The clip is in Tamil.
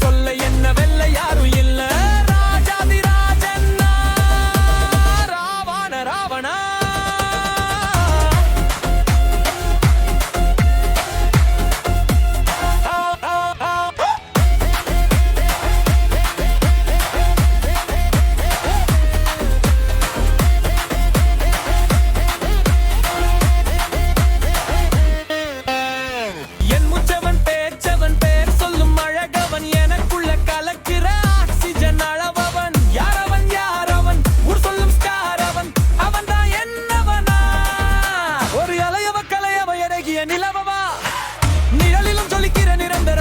sol அளிக்கிற நிரந்தர